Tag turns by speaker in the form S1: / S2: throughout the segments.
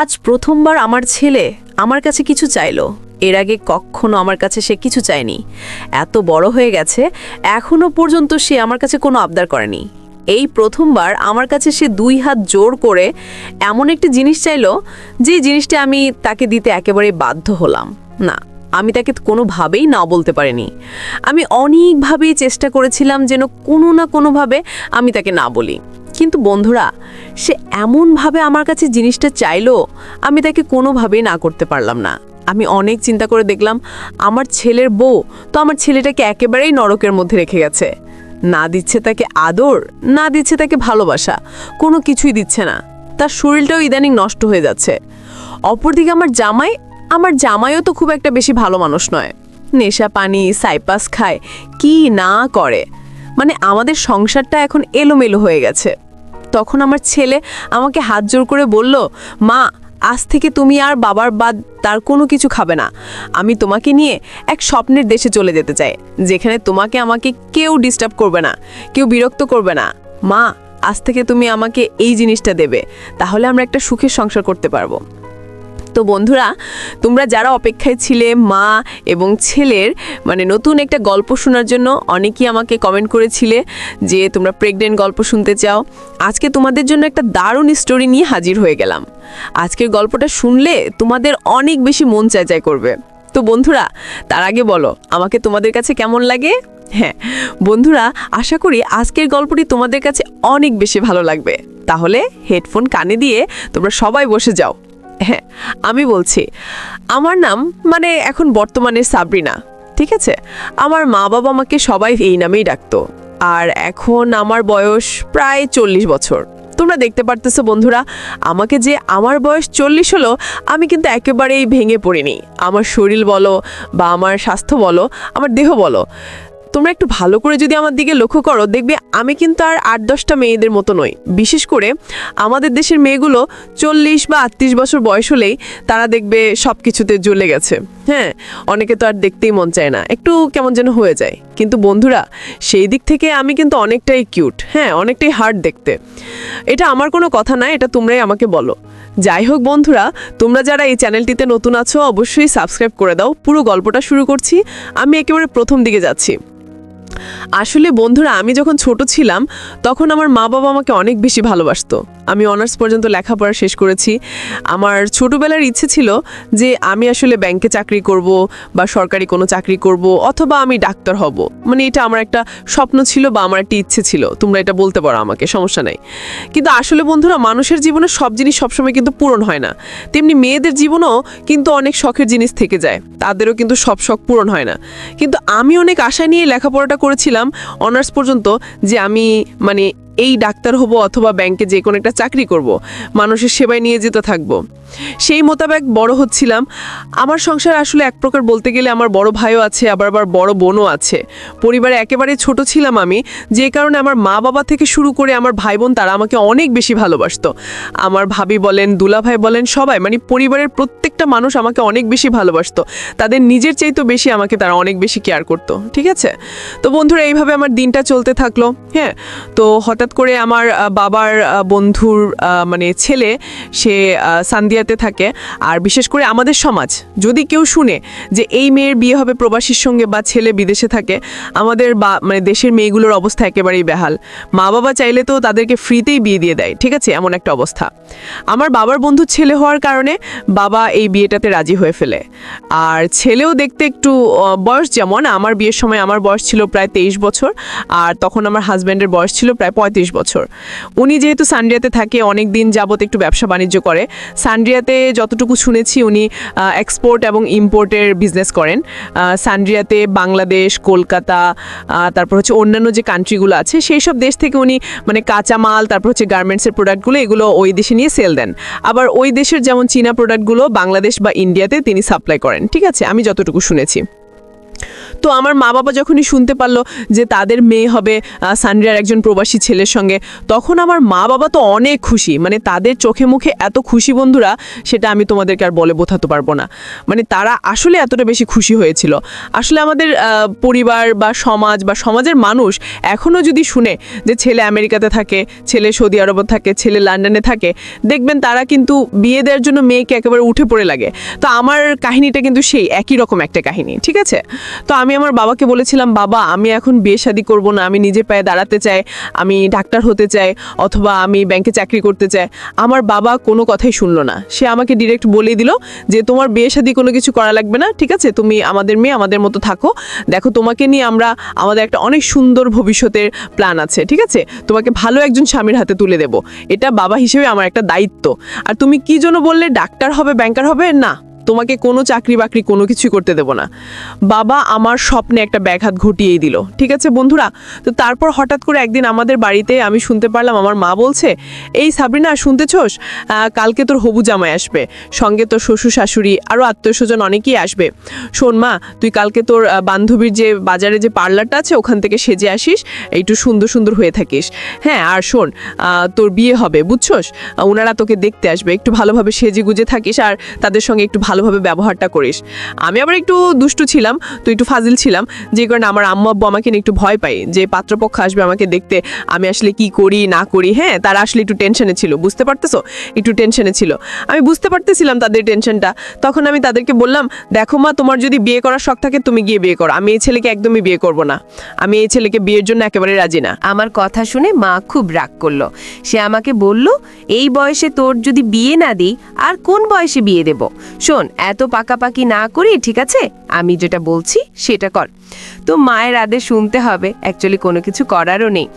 S1: আজ প্রথমবার আমার ছেলে আমার কাছে কিছু চাইলো। এর আগে কখনো আমার কাছে সে কিছু চায়নি। এত বড় হয়ে গেছে, এখনও পর্যন্ত সে আমার কাছে কোনো আবদার করেনি। এই প্রথমবার আমার কাছে সে দুই হাত জোর করে এমন একটি জিনিস চাইলো, যে জিনিসটা আমি তাকে দিতে একেবারে বাধ্য হলাম। না, আমি তাকে কোনোভাবেই না বলতে পারিনি। আমি অনেকভাবেই চেষ্টা করেছিলাম যেন কোনো না কোনোভাবে আমি তাকে না বলি। কিন্তু বন্ধুরা, সে এমনভাবে আমার কাছে জিনিসটা চাইলো, আমি তাকে কোনোভাবেই না করতে পারলাম না। আমি অনেক চিন্তা করে দেখলাম, আমার ছেলের বউ তো আমার ছেলেটাকে একেবারেই নরকের মধ্যে রেখে গেছে। না দিচ্ছে তাকে আদর, না দিচ্ছে তাকে ভালোবাসা, কোনো কিছুই দিচ্ছে না। তার শরীরটাও ইদানিং নষ্ট হয়ে যাচ্ছে। অপরদিকে আমার জামাই, আমার জামাইও তো খুব একটা বেশি ভালো মানুষ নয়। নেশা পানি, সাইপাস খায়, কি না করে। মানে আমাদের সংসারটা এখন এলোমেলো হয়ে গেছে। তখন আমার ছেলে আমাকে হাত জোর করে বলল, মা, আজ থেকে তুমি আর বাবার বাদ তার কোনো কিছু খাবে না। আমি তোমাকে নিয়ে এক স্বপ্নের দেশে চলে যেতে চাই, যেখানে তোমাকে আমাকে কেউ ডিস্টার্ব করবে না, কেউ বিরক্ত করবে না। মা, আজ থেকে তুমি আমাকে এই জিনিসটা দেবে, তাহলে আমরা একটা সুখের সংসার করতে পারব। তো বন্ধুরা, তোমরা যারা অপেক্ষায় ছিলে, মা এবং ছেলের মানে নতুন একটা গল্প শোনার জন্য অনেকেই আমাকে কমেন্ট করেছিলে যে তোমরা প্রেগনেন্ট গল্প শুনতে চাও। আজকে তোমাদের জন্য একটা দারুণ স্টোরি নিয়ে হাজির হয়ে গেলাম। আজকের গল্পটা শুনলে তোমাদের অনেক বেশি মন চায় করবে। তো বন্ধুরা, তার আগে বলো, আমাকে তোমাদের কাছে কেমন লাগে? হ্যাঁ বন্ধুরা, আশা করি আজকের গল্পটি তোমাদের কাছে অনেক বেশি ভালো লাগবে। তাহলে হেডফোন কানে দিয়ে তোমরা সবাই বসে যাও। হ্যাঁ আমি বলছি, আমার নাম মানে এখন বর্তমানে সাবরিনা, ঠিক আছে? আমার মা বাবা আমাকে সবাই এই নামেই ডাকতো। আর এখন আমার বয়স প্রায় চল্লিশ বছর। তোমরা দেখতে পারতেছো বন্ধুরা, আমাকে যে আমার বয়স চল্লিশ হলো, আমি কিন্তু একেবারেই ভেঙে পড়িনি। আমার শরীর বলো বা আমার স্বাস্থ্য বলো, আমার দেহ বলো। তোমরা একটু ভালো করে যদি আমার দিকে লক্ষ্য করো, দেখবে আমি কিন্তু আর আট, দশটা মেয়েদের মতো নই। বিশেষ করে আমাদের দেশের মেয়েগুলো চল্লিশ বা আটত্রিশ বছর বয়স হলেই তারা দেখবে সব কিছুতে জ্বলে গেছে। হ্যাঁ অনেকে তো আর দেখতেই মন চায় না, একটু কেমন যেন হয়ে যায়। কিন্তু বন্ধুরা, সেই দিক থেকে আমি কিন্তু অনেকটাই কিউট হ্যাঁ অনেকটাই হার্ড দেখতে। এটা আমার কোনো কথা না, এটা তোমরাই আমাকে বলো। যাই হোক বন্ধুরা, তোমরা যারা এই চ্যানেলটিতে নতুন আছো, অবশ্যই সাবস্ক্রাইব করে দাও। পুরো গল্পটা শুরু করছি, আমি একেবারে প্রথম দিকে যাচ্ছি। আসলে বন্ধুরা, আমি যখন ছোট ছিলাম, তখন আমার মা বাবা আমাকে অনেক বেশি ভালোবাসতো। আমি অনার্স পর্যন্ত লেখাপড়া শেষ করেছি। আমার ছোটবেলার ইচ্ছে ছিল যে আমি আসলে ব্যাংকে চাকরি করব বা সরকারি কোনো চাকরি করব অথবা আমি ডাক্তার হব। মানে এটা আমার একটা স্বপ্ন ছিল বা আমার একটা ইচ্ছে ছিল। তোমরা এটা বলতে পারো আমাকে, সমস্যা নাই। কিন্তু আসলে বন্ধুরা, মানুষের জীবনে সব জিনিস সবসময় কিন্তু পূরণ হয় না। তেমনি মেয়েদের জীবনেও কিন্তু অনেক শখের জিনিস থেকে যায়। তাদেরও কিন্তু সব শখ পূরণ হয় না। কিন্তু আমি অনেক আশা নিয়ে লেখাপড়াটা করেছিলাম অনার্স পর্যন্ত যে আমি মানে এই ডাক্তার হব অথবা ব্যাংকে যে কোনো একটা চাকরি করব, মানুষের সেবায় নিয়ে যেতে থাকব। সেই মোতাবেক বড় হচ্ছিলাম। আমার সংসার আসলে এক প্রকার বলতে গেলে আমার বড় ভাইও আছে, আবার আবার বড় বোনও আছে। পরিবারে একেবারে ছোট ছিলাম আমি। যে কারণে আমার মা বাবা থেকে শুরু করে আমার ভাই বোন তারা আমাকে অনেক বেশি ভালোবাসতো। আমার ভাবি বলেন দুলা ভাই বলেন, সবাই মানে পরিবারের প্রত্যেকটা মানুষ আমাকে অনেক বেশি ভালোবাসতো। তাদের নিজের চাইতেও বেশি আমাকে তারা অনেক বেশি কেয়ার করতো, ঠিক আছে? তো বন্ধুরা, এইভাবে আমার দিনটা চলতে থাকল হ্যাঁ? তো হঠাৎ করে আমার বাবার বন্ধুর মানে ছেলে, সে সান্দিয়াতে থাকে। আর বিশেষ করে আমাদের সমাজ, যদি কেউ শুনে যে এই মেয়ের বিয়ে হবে প্রবাসীর সঙ্গে বা ছেলে বিদেশে থাকে, আমাদের বা মানে দেশের মেয়েগুলোর অবস্থা একেবারেই বেহাল। মা বাবা চাইলে তো তাদেরকে ফ্রিতেই বিয়ে দিয়ে দেয়, ঠিক আছে? এমন একটা অবস্থা। আমার বাবার বন্ধু ছেলে হওয়ার কারণে বাবা এই বিয়েটাতে রাজি হয়ে ফেলে। আর ছেলেও দেখতে একটু বয়স যেমন, আমার বিয়ের সময় আমার বয়স ছিল প্রায় তেইশ বছর, আর তখন আমার হাজব্যান্ডের বয়স ছিল প্রায় পঁয়ত্রিশ বছর। উনি যেহেতু সান্ড্রিয়াতে থাকে অনেক দিন যাবত একটু ব্যবসা বাণিজ্য করে। সান্ড্রিয়াতে যতটুকু শুনেছি উনি এক্সপোর্ট এবং ইম্পোর্টের বিজনেস করেন। সান্ড্রিয়াতে বাংলাদেশ, কলকাতা তারপর হচ্ছে অন্যান্য যে কান্ট্রিগুলো আছে সেই সব দেশ থেকে উনি মানে কাঁচামাল, তারপর হচ্ছে গার্মেন্টসের প্রোডাক্টগুলো এগুলো ওই দেশে নিয়ে সেল দেন। আবার ওই দেশের যেমন চীনা প্রোডাক্টগুলো বাংলাদেশ বা ইন্ডিয়াতে তিনি সাপ্লাই করেন, ঠিক আছে? আমি যতটুকু শুনেছি। তো আমার মা বাবা যখনই শুনতে পারল যে তাদের মেয়ে হবে সানরিয়ার একজন প্রবাসী ছেলের সঙ্গে, তখন আমার মা বাবা তো অনেক খুশি। মানে তাদের চোখে মুখে এত খুশি বন্ধুরা, সেটা আমি তোমাদেরকে আর বলে বোঝাতে পারব না। মানে তারা আসলে এতটা বেশি খুশি হয়েছিল। আসলে আমাদের পরিবার বা সমাজ বা সমাজের মানুষ এখনও যদি শুনে যে ছেলে আমেরিকাতে থাকে, ছেলে সৌদি আরবে থাকে, ছেলে লন্ডনে থাকে, দেখবেন তারা কিন্তু বিয়ে দেওয়ার জন্য মেয়েকে একেবারে উঠে পড়ে লাগে। তো আমার কাহিনীটা কিন্তু সেই, একই রকম একটা কাহিনী, ঠিক আছে? তো আমি আমার বাবাকে বলেছিলাম, বাবা, আমি এখন বিয়ে শাদি করব না, আমি নিজে পায়ে দাঁড়াতে চাই, আমি ডাক্তার হতে চাই, অথবা আমি ব্যাংকে চাকরি করতে চাই। আমার বাবা কোনো কথাই শুনলো না। সে আমাকে ডিরেক্ট বলে দিল যে, তোমার বিয়ে শাদি কোনো কিছু করা লাগবে না, ঠিক আছে? তুমি আমাদের মেয়ে, আমাদের মতো থাকো। দেখো, তোমাকে নিয়ে আমরা, আমাদের একটা অনেক সুন্দর ভবিষ্যতের প্ল্যান আছে, ঠিক আছে? তোমাকে ভালো একজন স্বামীর হাতে তুলে দেব। এটা বাবা হিসেবে আমার একটা দায়িত্ব। আর তুমি কি জন্য বললে, ডাক্তার হবে ব্যাংকার হবে? না। তোমাকে কোনো চাকরি বাকরি কোনো কিছুই করতে দেব না। বাবা আমার স্বপ্নে একটা ব্যাঘাত ঘটিয়েই দিল, ঠিক আছে বন্ধুরা? তো তারপর হঠাৎ করে একদিন আমাদের বাড়িতে আমি শুনতে পারলাম, আমার মা বলছে, এই সাবরিনা, শুনতেছোস? কালকে তোর হবু জামাই আসবে। সঙ্গে তোর শ্বশুর শাশুড়ি আরও আত্মীয় স্বজন অনেকেই আসবে। শোন মা, তুই কালকে তোর বান্ধবীর যে বাজারে যে পার্লারটা আছে, ওখান থেকে সেজে আসিস, একটু সুন্দর সুন্দর হয়ে থাকিস। হ্যাঁ আর শোন তোর বিয়ে হবে, বুঝছস? ওনারা তোকে দেখতে আসবে, একটু ভালোভাবে সেজে গুজে থাকিস, আর তাদের সঙ্গে একটু ভালোভাবে ব্যবহারটা করিস। আমি আবার একটু দুষ্টু ছিলাম তো একটু ফাজিল ছিলাম, যে কারণে আমার আম্মু আব্বু আমাকে একটু ভয় পাই যে পাত্রপক্ষ আসবে আমাকে দেখতে, আমি আসলে কি করি, না করি হ্যাঁ? তারা আসলে একটু টেনশনে ছিল, বুঝতে পারতেছো? একটু টেনশনে ছিল। আমি বুঝতে পারতেছিলাম তাদের টেনশনটা তখন আমি তাদেরকে বললাম, দেখো মা, তোমার যদি বিয়ে করার শখ থাকে, তুমি গিয়ে বিয়ে করো। আমি এই ছেলেকে একদমই বিয়ে করব না। আমি এই ছেলেকে বিয়ের জন্য একেবারে রাজি না।
S2: আমার কথা শুনে মা খুব রাগ করল। সে আমাকে বলল, এই বয়সে তোর যদি বিয়ে না দিই, আর কোন বয়সে বিয়ে দেব? শোন এত পাকাপাকি না করি ঠিক আছে? আমি যেটা বলছি সেটা কর। তো মায়ের আদেশ শুনতে হবে। অ্যাকচুয়ালি কোনো কিছু করারও নেই।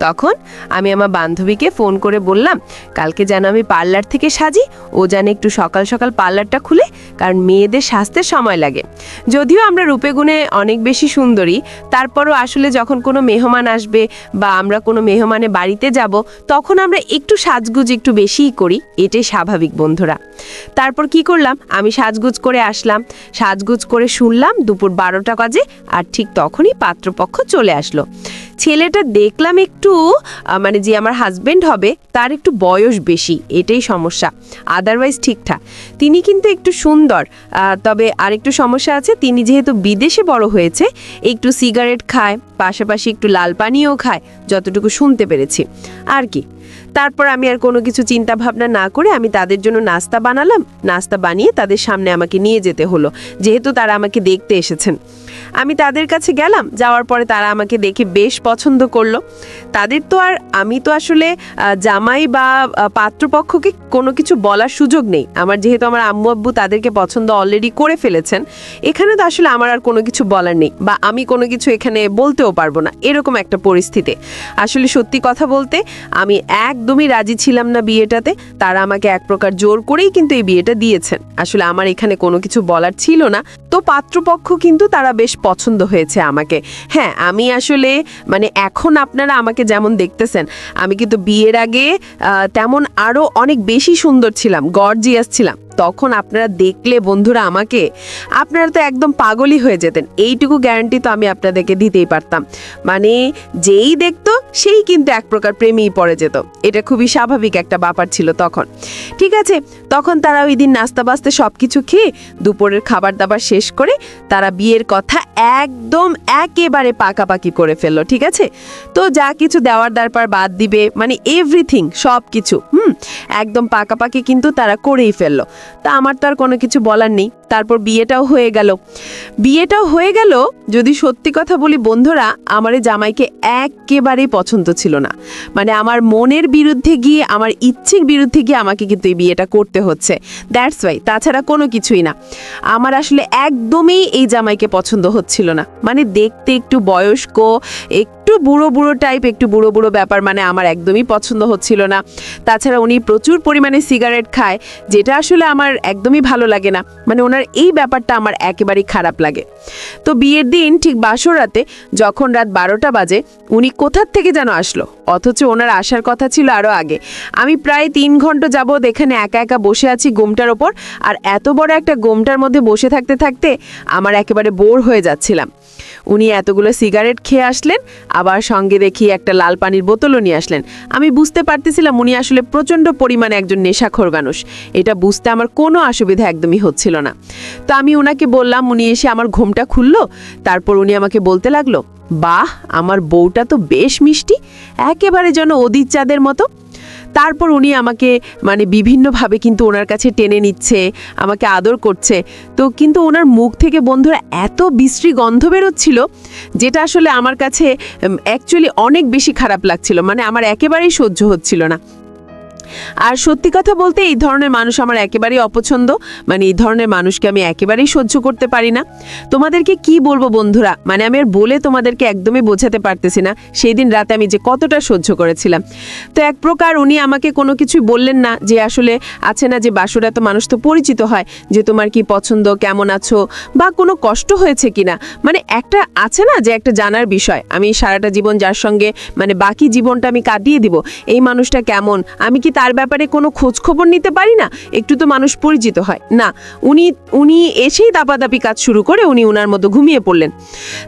S2: তখন আমি আমার বান্ধবীকে ফোন করে বললাম, কালকে যেন আমি পার্লার থেকে সাজি, ও যেন একটু সকাল সকাল পার্লারটা খুলে, কারণ মেয়েদের স্বাস্থ্যের সময় লাগে। যদিও আমরা রূপে গুণে অনেক বেশি সুন্দরী, তারপরও আসলে যখন কোনো মেহমান আসবে বা আমরা কোনো মেহমানে বাড়িতে যাব, তখন আমরা একটু সাজগুজ একটু বেশিই করি, এটাই স্বাভাবিক বন্ধুরা। তারপর কি করলাম? আমি সাজগুজ করে আসলাম। সাজগুজ করে শুনলাম, দুপুর বারোটা বাজে আর ঠিক তখনই পাত্রপক্ষ চলে আসলো। ছেলেটা দেখলাম একটু মানে যে আমার হাজবেন্ড হবে, তার একটু বয়স বেশি, এটাই সমস্যা। আদারওয়াইজ ঠিকঠাক। তিনি কিন্তু একটু সুন্দর তবে আরেকটু সমস্যা আছে, তিনি যেহেতু বিদেশে বড় হয়েছে, একটু সিগারেট খায়, পাশাপাশি একটু লাল পানিও খায়, যতটুকু শুনতে পেরেছি। আর কি? তারপর আমি আর কোনো কিছু চিন্তা ভাবনা না করে আমি তাদের জন্য নাস্তা বানালাম, নাস্তা বানিয়ে তাদের সামনে আমাকে নিয়ে যেতে হলো, যেহেতু তারা আমাকে দেখতে এসেছেন। আমি তাদের কাছে গেলাম, যাওয়ার পরে তারা আমাকে দেখে বেশ পছন্দ করল। তাদের তো আর আমি তো আসলে জামাই বা পাত্রপক্ষকে কোনো কিছু বলার সুযোগ নেই। আমার যেহেতু আমার আম্মু আব্বু তাদেরকে পছন্দ অলরেডি করে ফেলেছেন, এখানে তো আসলে আমার আর কোনো কিছু বলার নেই বা আমি কোনো কিছু এখানে বলতেও পারব না, এরকম একটা পরিস্থিতি আসলে সত্যি কথা বলতে, আমি একদমই রাজি ছিলাম না বিয়েটাতে, তারা আমাকে এক প্রকার জোর করেই কিন্তু এই বিয়েটা দিয়েছেন। আসলে আমার এখানে কোনো কিছু বলার ছিল না। তো পাত্রপক্ষ কিন্তু তারা বেশ পছন্দ হয়েছে আমাকে। হ্যাঁ আমি আসলে মানে এখন আপনারা আমাকে যেমন দেখতেছেন, আমি কিন্তু বিয়ের আগে তেমন আরও অনেক বেশি সুন্দর ছিলাম, গর্জিয়াস ছিলাম। তখন আপনারা দেখলে বন্ধুরা আমাকে, আপনারা তো একদম পাগলই হয়ে যেতেন। এইটুকু গ্যারান্টি তো আমি আপনাদেরকে দিতেই পারতাম। মানে যেই দেখতো, সেই কিন্তু এক প্রকার প্রেমেই পড়ে যেত। এটা খুবই স্বাভাবিক একটা ব্যাপার ছিল তখন। ঠিক আছে? তখন তারা ওই দিন নাস্তা বাস্তে সব কিছু খেয়ে দুপুরের খাবার দাবার শেষ করে তারা বিয়ের কথা একদম একেবারে পাকাপাকি করে ফেলল, ঠিক আছে? তো যা কিছু দেওয়ার দরকার বাদ দিবে মানে এভরিথিং সব কিছু হুম? একদম পাকাপাকি কিন্তু তারা করেই ফেলল। তা আমার তো আর কোনো কিছু বলার নেই। তারপর বিয়েটাও হয়ে গেল। বিয়েটাও হয়ে গেল যদি সত্যি কথা বলি বন্ধুরা, আমার জামাইকে একেবারেই পছন্দ ছিল না। মানে আমার মনের বিরুদ্ধে গিয়ে, আমার ইচ্ছের বিরুদ্ধে গিয়ে আমাকে কিন্তু এই বিয়েটা করতে হচ্ছে। দ্যাটস ওয়াই তাছাড়া কোনো কিছুই না। আমার আসলে একদমই এই জামাইকে পছন্দ হচ্ছিল না। মানে দেখতে একটু বয়স্ক, একটু বুড়ো বুড়ো টাইপ একটু বুড়ো বুড়ো ব্যাপার মানে আমার একদমই পছন্দ হচ্ছিল না। তাছাড়া উনি প্রচুর পরিমাণে সিগারেট খায়, যেটা আসলে আমার একদমই ভালো লাগে না। মানে ওনার এই ব্যাপারটা আমার একেবারেই খারাপ লাগে। তো বিয়ের দিন ঠিক বাসর রাতে যখন রাত বারোটা বাজে, উনি কোথার থেকে যেন আসলো? অথচ ওনার আসার কথা ছিল আরও আগে। আমি প্রায় তিন ঘণ্টা যাবৎ এখানে একা একা বসে আছি গোমটার ওপর, আর এত বড় একটা গোমটার মধ্যে বসে থাকতে থাকতে আমার একেবারে বোর হয়ে যাচ্ছিলাম। উনি এতগুলো সিগারেট খেয়ে আসলেন, আবার সঙ্গে দেখি একটা লাল পানির বোতলও নিয়ে আসলেন। আমি বুঝতে পারতেছিলাম উনি আসলে প্রচণ্ড পরিমাণে একজন নেশাখোর মানুষ। এটা বুঝতে আমার কোনো অসুবিধা একদমই হচ্ছিল না। তো আমি ওনাকে বললাম, উনি এসে আমার ঘুমটা খুললো, তারপর উনি আমাকে বলতে লাগল, বাহ, আমার বউটা তো বেশ মিষ্টি, একেবারে যেন অদিত চাঁদের মতো। তারপর উনি আমাকে মানে বিভিন্নভাবে কিন্তু ওনার কাছে টেনে নিচ্ছে, আমাকে আদর করছে। তো কিন্তু ওনার মুখ থেকে বন্ধুরা এত বিশ্রী গন্ধ বেরোচ্ছিল, যেটা আসলে আমার কাছে অ্যাকচুয়ালি অনেক বেশি খারাপ লাগছিল। মানে আমার একেবারেই সহ্য হচ্ছিল না। আর সত্যি কথা বলতে এই ধরনের মানুষ আমার একেবারেই অপছন্দ। মানে এই ধরনের মানুষকে আমি একেবারেই সহ্য করতে পারি না। তোমাদেরকে কি বলব বন্ধুরা? মানে আমি আর বলে তোমাদেরকে একদমই বোঝাতে পারতেছি না। সেই দিন রাতে আমি যে কতটা সহ্য করেছিলাম। তো এক প্রকার উনি আমাকে কোনো কিছুই বললেন না যে আসলে আছে না যে বাসুরা তো মানুষ তো পরিচিত হয় যে তোমার কি পছন্দ, কেমন আছো বা কোনো কষ্ট হয়েছে কিনা? মানে একটা আছে না যে একটা জানার বিষয়। আমি সারাটা জীবন যার সঙ্গে মানে বাকি জীবনটা আমি কাটিয়ে দিব। এই মানুষটা কেমন? আমি কি তার ব্যাপারে কোনো খোঁজ খবর নিতে পারি না? একটু তো মানুষ পরিচিত হয়। না, উনি উনি এসেই দাপাদাপি কাজ শুরু করে উনি উনার মতো ঘুমিয়ে পড়লেন।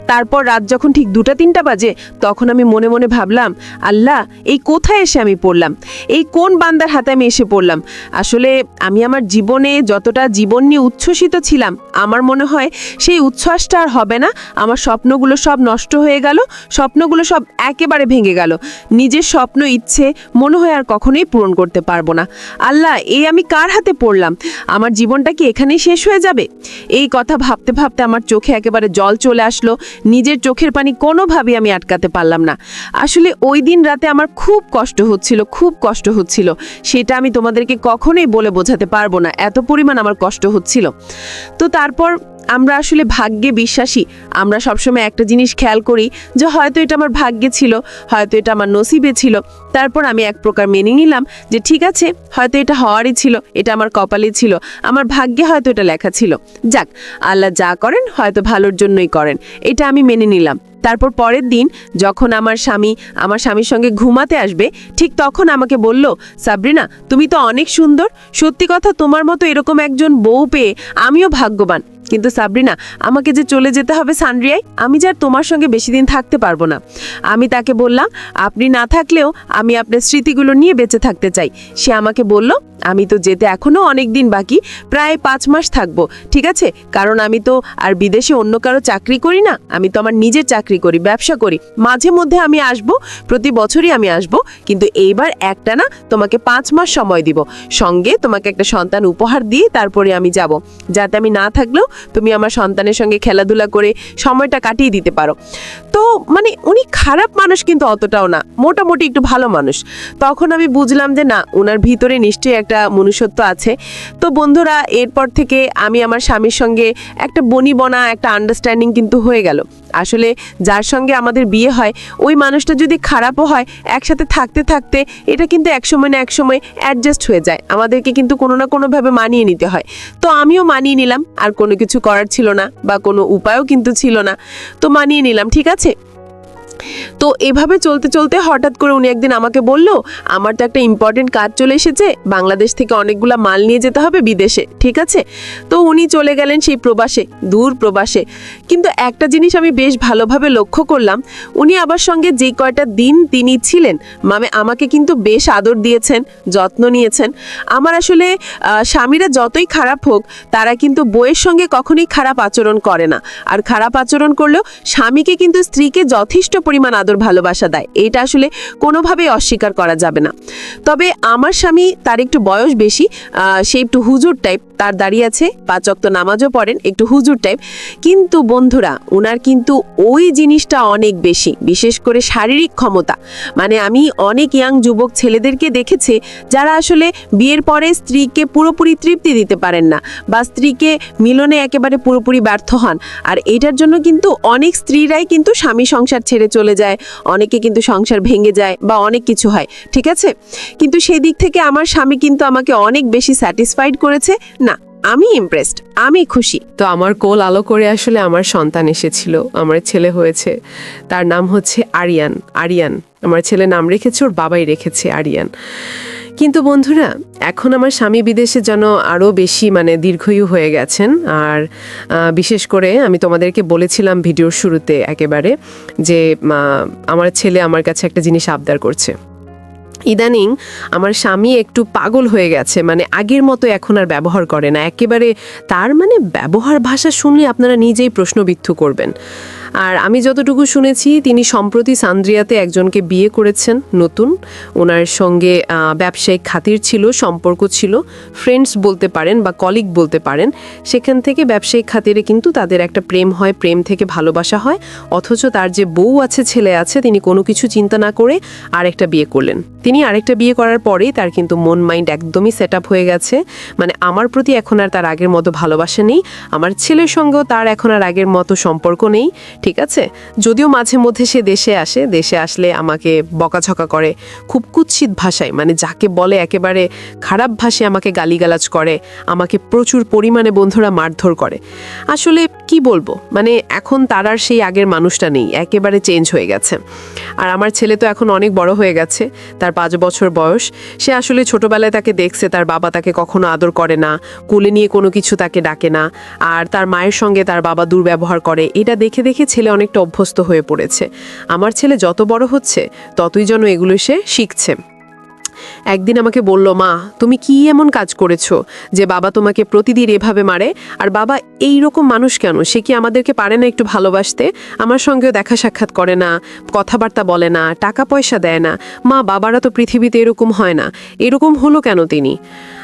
S2: তারপর রাত যখন ঠিক দুটা, তিনটা বাজে, তখন আমি মনে মনে ভাবলাম, আল্লাহ, এই কোথায় এসে আমি পড়লাম? এই কোন বান্দার হাতে আমি এসে পড়লাম? আসলে আমি আমার জীবনে যতটা জীবন নিয়ে উচ্ছ্বসিত ছিলাম, আমার মনে হয় সেই উচ্ছ্বাসটা আর হবে না। আমার স্বপ্নগুলো সব নষ্ট হয়ে গেল, স্বপ্নগুলো সব একেবারে ভেঙে গেল। নিজের স্বপ্ন, ইচ্ছে, মনে হয় আর কখনোই পূরণ করতে পারব না। আল্লাহ, এই আমি কার হাতে পড়লাম? আমার জীবনটা কি এখানেই শেষ হয়ে যাবে? এই কথা ভাবতে ভাবতে আমার চোখে একেবারে জল চলে আসলো। নিজের চোখের পানি কোনোভাবেই আমি আটকাতে পারলাম না। আসলে ওই দিন রাতে আমার খুব কষ্ট হচ্ছিল, খুব কষ্ট হচ্ছিল। সেটা আমি তোমাদেরকে কখনোই বলে বোঝাতে পারব না। এত পরিমাণ আমার কষ্ট হচ্ছিল। তো তারপর আমরা আসলে ভাগ্যে বিশ্বাসী। আমরা সবসময় একটা জিনিস খেয়াল করি যে হয়তো এটা আমার ভাগ্যে ছিল, হয়তো এটা আমার নসিবে ছিল। তারপর আমি এক প্রকার মেনে নিলাম যে ঠিক আছে, হয়তো এটা হওয়ারই ছিল, এটা আমার কপালে ছিল, আমার ভাগ্যে হয়তো এটা লেখা ছিল। যাক, আল্লাহ যা করেন হয়তো ভালোর জন্যই করেন, এটা আমি মেনে নিলাম। তারপর পরের দিন যখন আমার স্বামী আমার স্বামীর সঙ্গে ঘুমাতে আসবে, ঠিক তখন আমাকে বলল, সাবরিনা, তুমি তো অনেক সুন্দর। সত্যি কথা তোমার মতো এরকম একজন বউ পেয়ে আমিও ভাগ্যবান। কিন্তু সাবরিনা, আমাকে যে চলে যেতে হবে সানরিয়ায়, আমি যে আর তোমার সঙ্গে বেশি দিন থাকতে পারব না। আমি তাকে বললাম, আপনি না থাকলেও আমি আপনার স্মৃতিগুলো নিয়ে বেঁচে থাকতে চাই। সে আমাকে বলল, আমি তো যেতে এখনও অনেক দিন বাকি, প্রায় পাঁচ মাস থাকব, ঠিক আছে? কারণ আমি তো আর বিদেশে অন্য কারও চাকরি করি না, আমি তো আমার নিজের চাকরি করি, ব্যবসা করি। মাঝে মধ্যে আমি আসব, প্রতি বছরই আমি আসব, কিন্তু এইবার একটা না, তোমাকে পাঁচ মাস সময় দিব। সঙ্গে তোমাকে একটা সন্তান উপহার দিয়ে তারপরে আমি যাব। যাতে আমি না থাকলেও তুমি আমার সন্তানের সঙ্গে খেলাধুলা করে সময়টা কাটিয়ে দিতে পারো। তো মানে উনি খারাপ মানুষ কিন্তু অতটাও না, মোটামুটি একটু ভালো মানুষ। তখন আমি বুঝলাম যে না ওনার ভিতরে নিশ্চয়ই একটা মনুষ্যত্ব আছে। তো বন্ধুরা, এরপর থেকে আমি আমার স্বামীর সঙ্গে একটা বনিবনা, একটা আন্ডারস্ট্যান্ডিং কিন্তু হয়ে গেল। আসলে যার সঙ্গে আমাদের বিয়ে হয়, ওই মানুষটা যদি খারাপও হয়, একসাথে থাকতে থাকতে এটা কিন্তু একসময় না একসময় অ্যাডজাস্ট হয়ে যায়। আমাদেরকে কিন্তু কোনো না কোনোভাবে মানিয়ে নিতে হয়। তো আমিও মানিয়ে নিলাম, আর কোনো কিছু করার ছিল না বা কোনো উপায়ও কিন্তু ছিল না। তো মানিয়ে নিলাম, ঠিক আছে? তো এভাবে চলতে চলতে হঠাৎ করে উনি একদিন আমাকে বলল, আমার তো একটা ইম্পর্টেন্ট কাজ চলে এসেছে, বাংলাদেশ থেকে অনেকগুলা মাল নিয়ে যেতে হবে বিদেশে, ঠিক আছে? তো উনি চলে গেলেন সেই প্রবাসে, দূর প্রবাসে। কিন্তু একটা জিনিস আমি বেশ ভালোভাবে লক্ষ্য করলাম, উনি আবার সঙ্গে যে কয়টা দিন তিনি ছিলেন মানে আমাকে কিন্তু বেশ আদর দিয়েছেন, যত্ন নিয়েছেন। আমার আসলে স্বামীরা যতই খারাপ হোক, তারা কিন্তু বইয়ের সঙ্গে কখনোই খারাপ আচরণ করে না। আর খারাপ আচরণ করলেও স্বামীকে কিন্তু স্ত্রীকে যথেষ্ট পরিমাণ আদর ভালোবাসা দেয়। এটা আসলে কোনোভাবেই অস্বীকার করা যাবে না। তবে আমার স্বামী তার একটু বয়স বেশি সে একটু হুজুর টাইপ তার দাঁড়িয়ে আছে, পাঁচ অক্ত নামাজও পড়েন, একটু হুজুর টাইপ কিন্তু বন্ধুরা ওনার কিন্তু ওই জিনিসটা অনেক বেশি, বিশেষ করে শারীরিক ক্ষমতা। মানে আমি অনেক ইয়াং যুবক ছেলেদেরকে দেখেছি, যারা আসলে বিয়ের পরে স্ত্রীকে পুরোপুরি তৃপ্তি দিতে পারেন না, বা স্ত্রীকে মিলনে একেবারে পুরোপুরি ব্যর্থ হন। আর এটার জন্য কিন্তু অনেক স্ত্রীরাই কিন্তু স্বামী সংসার ছেড়ে চলে যায়, অনেকে কিন্তু সংসার ভেঙে যায়, বা অনেক কিছু হয়, ঠিক আছে? কিন্তু সেই দিক থেকে আমার স্বামী কিন্তু আমাকে অনেক বেশি স্যাটিসফাইড করেছে। না
S1: আমি ইমপ্রেসড আমি খুশি।
S2: তো আমার কোল আলো করে আসলে আমার সন্তান এসেছিল, আমার ছেলে হয়েছে। তার নাম হচ্ছে আরিয়ান আরিয়ান। আমার ছেলে নাম রেখেছে, ওর বাবাই রেখেছে, আরিয়ান। কিন্তু বন্ধুরা, এখন আমার স্বামী বিদেশে যেন আরও বেশি মানে দীর্ঘয়ু হয়ে গেছেন, আর বিশেষ করে আমি তোমাদেরকে বলেছিলাম ভিডিওর শুরুতে একেবারে যে আমার ছেলে আমার কাছে একটা জিনিস আবদার করছে। ইদানিং আমার স্বামী একটু পাগল হয়ে গেছে মানে আগের মতো এখন আর ব্যবহার করে না। একেবারে তার মানে ব্যবহার ভাষা শুনলে আপনারা নিজেই প্রশ্নবিদ্ধ করবেন। আর আমি যতটুকু শুনেছি, তিনি সম্প্রতি সান্দ্রিয়াতে একজনকে বিয়ে করেছেন, নতুন। ওনার সঙ্গে ব্যবসায়িক খাতির ছিল, সম্পর্ক ছিল। ফ্রেন্ডস বলতে পারেন বা কলিগ বলতে পারেন, সেখান থেকে ব্যবসায়িক খাতিরে কিন্তু তাদের একটা প্রেম হয়, প্রেম থেকে ভালোবাসা হয়। অথচ তার যে বউ আছে, ছেলে আছে, তিনি কোনো কিছু চিন্তা না করে আরেকটা বিয়ে করলেন। তিনি আরেকটা বিয়ে করার পরেই তার কিন্তু মন, মাইন্ড একদমই সেট আপ হয়ে গেছে। মানে আমার প্রতি এখন আর তার আগের মতো ভালোবাসা নেই। আমার ছেলের সঙ্গেও তার এখন আর আগের মতো সম্পর্ক নেই। ঠিক আছে? যদিও মাঝে মধ্যে সে দেশে আসে, দেশে আসলে আমাকে বকাঝকা করে। খুব কুৎসিত ভাষায় মানে যাকে বলে একেবারে খারাপ ভাষায় আমাকে গালিগালাজ করে, আমাকে প্রচুর পরিমাণে বন্ধুরা মারধর করে। আসলে কি বলব? মানে এখন তার আর সেই আগের মানুষটা নেই, একেবারে চেঞ্জ হয়ে গেছে। আর আমার ছেলে তো এখন অনেক বড় হয়ে গেছে, তার পাঁচ বছর বয়স। সে আসলে ছোটবেলায় তাকে দেখছে, তার বাবা তাকে কখনো আদর করে না, কোলে নিয়ে কোনো কিছু তাকে ডাকে না। আর তার মায়ের সঙ্গে তার বাবা দুর্ব্যবহার করে, এটা দেখে দেখে ছেলে অনেকটা অভ্যস্ত হয়ে পড়েছে। আমার ছেলে যত বড় হচ্ছে, ততই যেন এগুলো সে শিখছে। একদিন আমাকে বলল, মা, তুমি কি এমন কাজ করেছ যে বাবা তোমাকে প্রতিদিন এভাবে মারে? আর বাবা এই রকম মানুষ কেন? সে কি আমাদেরকে পারে না একটু ভালোবাসতে? আমার সঙ্গেও দেখা সাক্ষাৎ করে না, কথাবার্তা বলে না, টাকা পয়সা দেয় না। মা, বাবারা তো পৃথিবীতে এরকম হয় না। এরকম হলো কেন তিনি?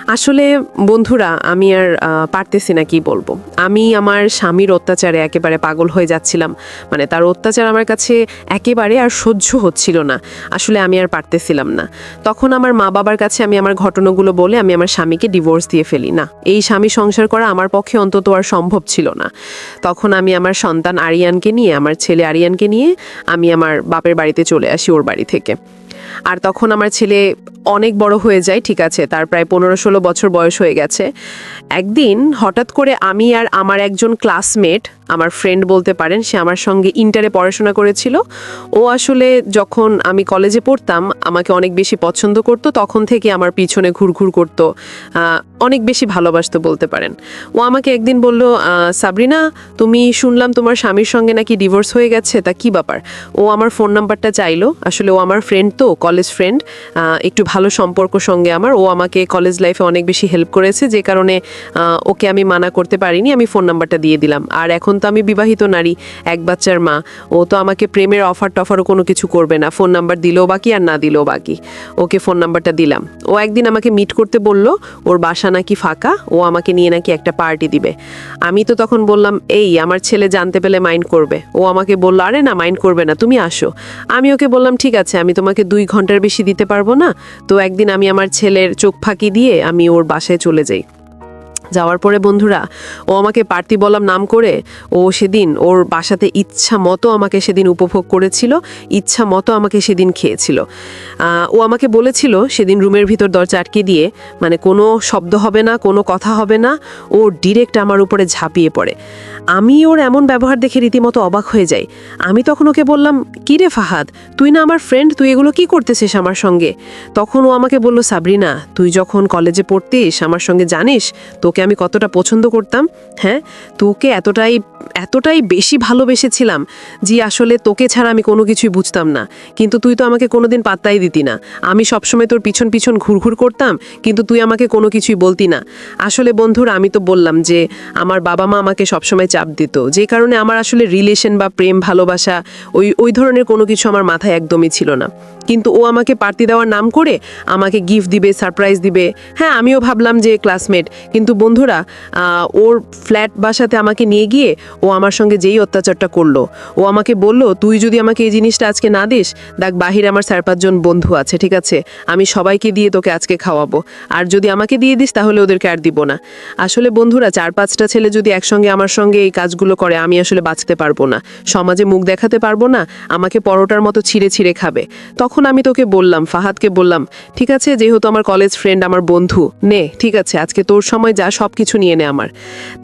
S2: আসলে বন্ধুরা, আমি আর পারতেছি না কি বলব। আমি আমার স্বামীর অত্যাচারে একেবারে পাগল হয়ে যাচ্ছিলাম। মানে তার অত্যাচার আমার কাছে একেবারে আর সহ্য হচ্ছিল না। আসলে আমি আর পারতেছিলাম না। তখন আমার মা বাবার কাছে আমি আমার ঘটনাগুলো বলে আমি আমার স্বামীকে ডিভোর্স দিয়ে ফেলি। না, এই স্বামী সংসার করা আমার পক্ষে অন্তত আর সম্ভব ছিল না। তখন আমি আমার সন্তান আরিয়ানকে নিয়ে, আমার ছেলে আরিয়ানকে নিয়ে আমি আমার বাপের বাড়িতে চলে আসি ওর বাড়ি থেকে। আর তখন আমার ছেলে অনেক বড় হয়ে যায়, ঠিক আছে, তার প্রায় পনেরো ষোলো বছর বয়স হয়ে গেছে। একদিন হঠাৎ করে আমি আর আমার একজন ক্লাসমেট আমার ফ্রেন্ড বলতে পারেন, সে আমার সঙ্গে ইন্টারে পড়াশোনা করেছিল। ও আসলে যখন আমি কলেজে পড়তাম, আমাকে অনেক বেশি পছন্দ করতো, তখন থেকে আমার পিছনে ঘুরঘুর করতো। অনেক বেশি ভালোবাসতো বলতে পারেন। ও আমাকে একদিন বলল সাবরিনা, তুমি শুনলাম তোমার স্বামীর সঙ্গে নাকি ডিভোর্স হয়ে গেছে, তা কি ব্যাপার? ও আমার ফোন নাম্বারটা চাইলো। আসলে ও আমার ফ্রেন্ড তো কলেজ ফ্রেন্ড একটু ভালো সম্পর্ক সঙ্গে আমার। ও আমাকে কলেজ লাইফে অনেক বেশি হেল্প করেছে, যে কারণে ওকে আমি মানা করতে পারিনি, আমি ফোন নাম্বারটা দিয়ে দিলাম। আর এখন তো আমি বিবাহিত নারী, এক বাচ্চার মা। ও তো আমাকে প্রেমের অফার টফারও কোনো কিছু করবে না। ফোন নাম্বার দিলেও বাকি আর না দিলেও বাকি। ওকে ফোন নাম্বারটা দিলাম। ও একদিন আমাকে মিট করতে বলল, ওর বাসা নাকি ফাঁকা? ও আমাকে নিয়ে নাকি একটা পার্টি দিবে। আমি তো তখন বললাম, এই, আমার ছেলে জানতে পেলে মাইন্ড করবে। ও আমাকে বলল, আরে না মাইন্ড করবে না, তুমি আসো। আমি ওকে বললাম, ঠিক আছে, আমি তোমাকে দুই ঘণ্টার বেশি দিতে পারব না। তো একদিন আমি আমার ছেলের চোখ ফাঁকি দিয়ে আমি ওর বাসায় চলে যাই। যাওয়ার পরে বন্ধুরা, ও আমাকে পার্টি বলাম নাম করে, ও সেদিন ওর বাসাতে ইচ্ছা মতো আমাকে সেদিন উপভোগ করেছিল, ইচ্ছা মতো আমাকে সেদিন খেয়েছিল। ও আমাকে বলেছিল সেদিন রুমের ভিতর দরজা আটকে দিয়ে মানে কোনো শব্দ হবে না, কোনো কথা হবে না, ও ডিরেক্ট আমার উপরে ঝাঁপিয়ে পড়ে। আমি ওর এমন ব্যবহার দেখে রীতিমতো অবাক হয়ে যাই। আমি তখন ওকে বললাম, কি রে ফাহাদ? তুই না আমার ফ্রেন্ড তুই এগুলো কি করতেছিস আমার সঙ্গে? তখন ও আমাকে বলল, সাবরিনা, তুই যখন কলেজে পড়তিস, আমার সঙ্গে জানিস তোকে আমি কতটা পছন্দ করতাম হ্যাঁ? তোকে এতটাই এতটাই বেশি ভালোবেসেছিলাম যে আসলে তোকে ছাড়া আমি কোনো কিছুই বুঝতাম না। কিন্তু তুই তো আমাকে কোনোদিন পাত্তাই দিতি না। আমি সবসময় তোর পিছন পিছন ঘুরঘুর করতাম, কিন্তু তুই আমাকে কোনো কিছুই বলতি না। আসলে বন্ধুর, আমি তো বললাম যে, আমার বাবা মা আমাকে সবসময় চাপ দিত। যে কারণে আমার আসলে রিলেশন বা প্রেম, ভালোবাসা, ওই ওই ধরনের কোনো কিছু আমার মাথায় একদমই ছিল না। কিন্তু ও আমাকে পার্টি দেওয়ার নাম করে আমাকে গিফট দিবে সারপ্রাইজ দিবে। হ্যাঁ আমিও ভাবলাম যে ক্লাসমেট কিন্তু বন্ধুরা ওর ফ্ল্যাট বাসাতে আমাকে নিয়ে গিয়ে ও আমার সঙ্গে যেই অত্যাচারটা করল, ও আমাকে বলল, তুই যদি আমাকে এই জিনিসটা আজকে না দিস, দেখ বাহিরে আমার চার পাঁচজন বন্ধু আছে, ঠিক আছে? আমি সবাইকে দিয়ে তোকে আজকে খাওয়াবো। আর যদি আমাকে দিয়ে দিস, তাহলে ওদেরকে আর দিব না। আসলে বন্ধুরা, চার পাঁচটা ছেলে যদি একসঙ্গে আমার সঙ্গে এই কাজগুলো করে, আমি আসলে বাঁচতে পারব না। সমাজে মুখ দেখাতে পারব না, আমাকে পরোটার মতো ছিঁড়ে ছিঁড়ে খাবে। তখন আমি তোকে বললাম, ফাহাদকে বললাম, ঠিক আছে, যেহেতু আমার কলেজ ফ্রেন্ড আমার বন্ধু, নে, ঠিক আছে, আজকে তোর সময় যা সব কিছু নিয়ে নে আমার।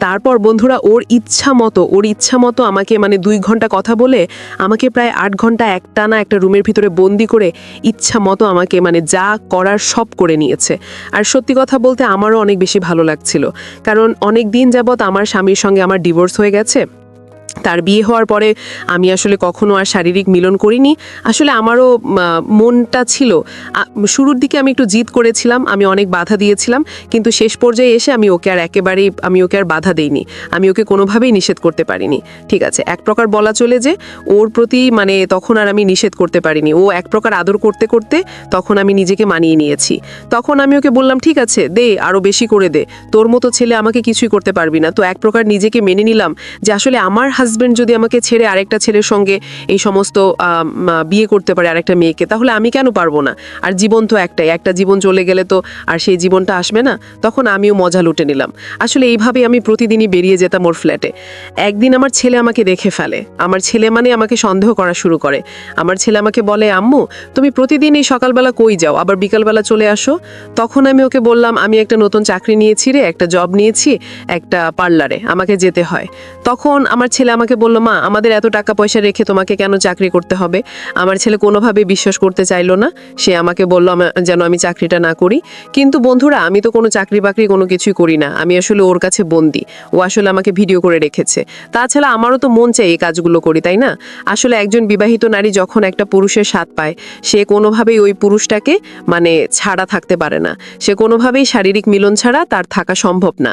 S2: তারপর বন্ধুরা ওর ইচ্ছা মতো, ওর ইচ্ছা মতো আমাকে মানে দুই ঘণ্টা কথা বলে, আমাকে প্রায় আট ঘণ্টা একটানা একটা রুমের ভিতরে বন্দি করে ইচ্ছা মতো আমাকে মানে যা করার সব করে নিয়েছে। আর সত্যি কথা বলতে আমারও অনেক বেশি ভালো লাগছিল। কারণ অনেক দিন যাবৎ আমার স্বামীর সঙ্গে আমার ডিভোর্স হয়ে গেছে? তার বিয়ে হওয়ার পরে আমি আসলে কখনো আর শারীরিক মিলন করিনি। আসলে আমারও মনটা ছিল শুরুর দিকে আমি একটু জিদ করেছিলাম, আমি অনেক বাধা দিয়েছিলাম, কিন্তু শেষ পর্যায়ে এসে আমি ওকে আর একেবারেই, আমি ওকে আর বাধা দেইনি। আমি ওকে কোনোভাবেই নিষেধ করতে পারিনি। ঠিক আছে, এক প্রকার বলা চলে যে, ওর প্রতি মানে তখন আর আমি নিষেধ করতে পারিনি। ও এক প্রকার আদর করতে করতে তখন আমি নিজেকে মানিয়ে নিয়েছি। তখন আমি ওকে বললাম, ঠিক আছে, দে আরও বেশি করে দে। তোর মতো ছেলে আমাকে কিছুই করতে পারবি না। তো এক প্রকার নিজেকে মেনে নিলাম যে, আসলে আমার হাজবেন্ড যদি আমাকে ছেড়ে আরেকটা ছেলের সঙ্গে এই সমস্ত বিয়ে করতে পারে আরেকটা মেয়েকে, তাহলে আমি কেন পারব না? আর জীবন তো একটাই, একটা জীবন চলে গেলে তো আর সেই জীবনটা আসবে না, তখন আমিও মজা লুটে নিলাম। আসলে এইভাবেই আমি প্রতিদিনই বেরিয়ে যেতাম ওর ফ্ল্যাটে একদিন আমার ছেলে আমাকে দেখে ফেলে। আমার ছেলে মানে আমাকে সন্দেহ করা শুরু করে। আমার ছেলে আমাকে বলে, আম্মু, তুমি প্রতিদিন এই সকালবেলা কই যাও? আবার বিকালবেলা চলে আসো? তখন আমি ওকে বললাম, আমি একটা নতুন চাকরি নিয়েছি রে, একটা জব নিয়েছি, একটা পার্লারে আমাকে যেতে হয়। তখন আমার ছেলে আমাকে বলল, মা, আমাদের এত টাকা পয়সা রেখে তোমাকে কেন চাকরি করতে হবে? আমার ছেলে কোনোভাবে বিশ্বাস করতে চাইলো না। সে আমাকে বলল যেন আমি চাকরিটা না করি। কিন্তু বন্ধুরা, আমি তো কোনো চাকরি বাকরি কোনো কিছুই করি না। আমি আসলে ওর কাছে বন্দি। ও আসলে আমাকে ভিডিও করে রেখেছে। তাছাড়া আমারও তো মন চাই এই কাজগুলো করি, তাই না? আসলে একজন বিবাহিত নারী যখন একটা পুরুষের স্বাদ পায়, সে কোনোভাবেই ওই পুরুষটাকে মানে ছাড়া থাকতে পারে না। সে কোনোভাবেই শারীরিক মিলন ছাড়া তার থাকা সম্ভব না।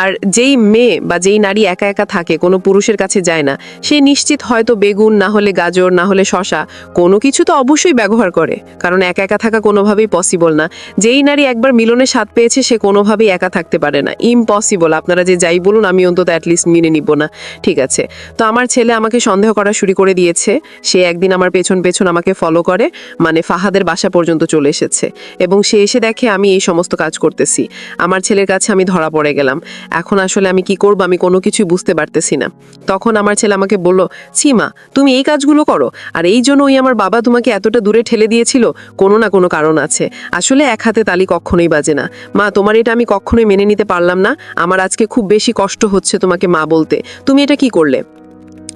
S2: আর যেই মেয়ে বা যেই নারী একা একা থাকে, কোনো পুরুষের কাছে যায় না। সে নিশ্চিত হয়তো বেগুন, না হলে গাজর, না হলে শশা কোনো কিছু তো অবশ্যই ব্যবহার করে। কারণ একা একা থাকা কোনোভাবেই পসিবল না। যেই নারী একবার মিলনের স্বাদ পেয়েছে, সে কোনোভাবেই একা থাকতে পারে না। ইম্পসিবল আপনারা যে যাই বলুন, আমি অন্তত অ্যাটলিস্ট মেনে নিব না। ঠিক আছে। তো আমার ছেলে আমাকে সন্দেহ করা শুরু করে দিয়েছে। সে একদিন আমার পেছন পেছন আমাকে ফলো করে মানে ফাহাদের বাসা পর্যন্ত চলে এসেছে। এবং সে এসে দেখে আমি এই সমস্ত কাজ করতেছি। আমার ছেলের কাছে আমি ধরা পড়ে গেলাম। এখন আসলে আমি কি করব, আমি কোনো কিছুই বুঝতে পারতেছি না। তখন আমার ছেলে আমাকে বলল সীমা তুমি এই কাজগুলো করো। আর এই জন্য ওই আমার বাবা তোমাকে এতটা দূরে ঠেলে দিয়েছিল, কোনো না কোনো কারণ আছে। আসলে এক হাতে তালি কখনোই বাজে না। মা, তোমার এটা আমি কখনোই মেনে নিতে পারলাম না। আমার আজকে খুব বেশি কষ্ট হচ্ছে তোমাকে মা বলতে। তুমি এটা কি করলে?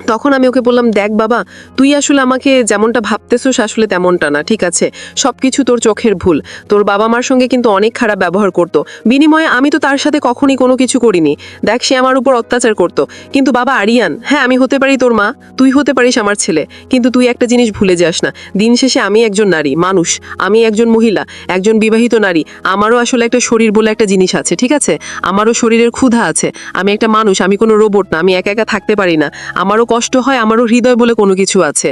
S2: তখন আমি ওকে বললাম, দেখ বাবা, তুই আসলে আমাকে যেমনটা ভাবতেছোস আসলে তেমনটা না, ঠিক আছে? সব কিছু তোর চোখের ভুল। তোর বাবা মার সঙ্গে কিন্তু অনেক খারাপ ব্যবহার করতো। বিনিময়ে আমি তো তার সাথে কখনই কোনো কিছু করিনি। দেখ, সে আমার উপর অত্যাচার করতো। কিন্তু বাবা, আরিয়ান হ্যাঁ আমি হতে পারি তোর মা, তুই হতে পারিস আমার ছেলে। কিন্তু তুই একটা জিনিস ভুলে যাস না। দিন শেষে আমি একজন নারী, মানুষ। আমি একজন মহিলা, একজন বিবাহিত নারী। আমারও আসলে একটা শরীর বলে একটা জিনিস আছে, ঠিক আছে? আমারও শরীরের ক্ষুধা আছে। আমি একটা মানুষ, আমি কোনো রোবট না, আমি একা একা থাকতে পারি না। আমারও কষ্ট হয় আমারও হৃদয় বলে কোনো কিছু আছে।